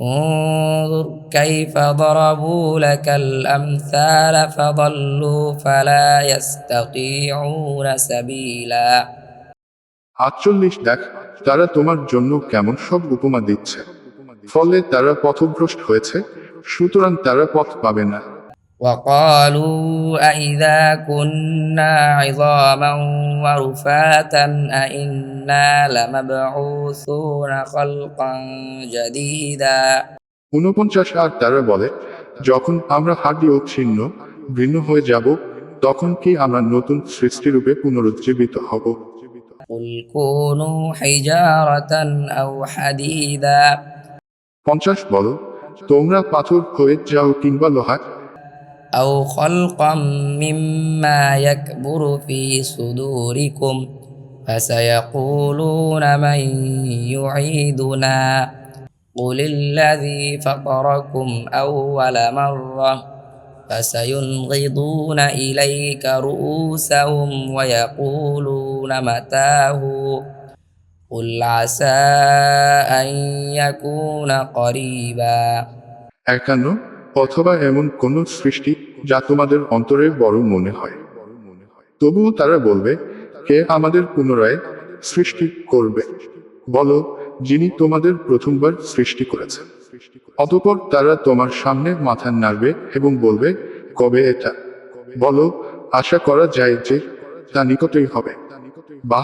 انظر كيف ضربوا لك الأمثال فضلوا فلا يستطيعون سبيلا আটচল্লিশ দেখ তারা তোমার জন্য কেমন সব উপমা দিচ্ছে ফলে তারা পথভ্রষ্ট হয়েছে সুতরাং তারা পথ পাবে না وقالوا أئذا كنا عظاما ورفاتا أئنا لمبعوثون خلقا جديدا ঊনপঞ্চাশ আর তারা বলে যখন আমরা হাড্ডি ও ছিন্ন ভিন্ন হয়ে যাব তখন কি আমরা নতুন সৃষ্টিরূপে পুনরুজ্জীবিত হব قل كونوا حجارة أو حديدا পঞ্চাশ বলো তোমরা পাথর হয়ে যাও কিংবা লোহা أو خلقا مما يكبر في صدوركم فسيقولون من يعيدنا. قل الذي فطركم أول مرة فسينغضون إليك رؤوسهم ويقولون متاه. قل عسى أن يكون قريبا. অথবা এমন কোন সৃষ্টি যা তোমাদের অন্তরে বড় মনে হয়। তবুও তারা বলবে, কে আমাদের পুনরায় সৃষ্টি করবে? বলো, যিনি তোমাদের প্রথমবার সৃষ্টি করেছেন। অতপর তারা তোমার সামনে মাথা নাড়বে এবং বলবে, কবে এটা? বলো, আশা করা যায় যে তা নিকটেই হবে।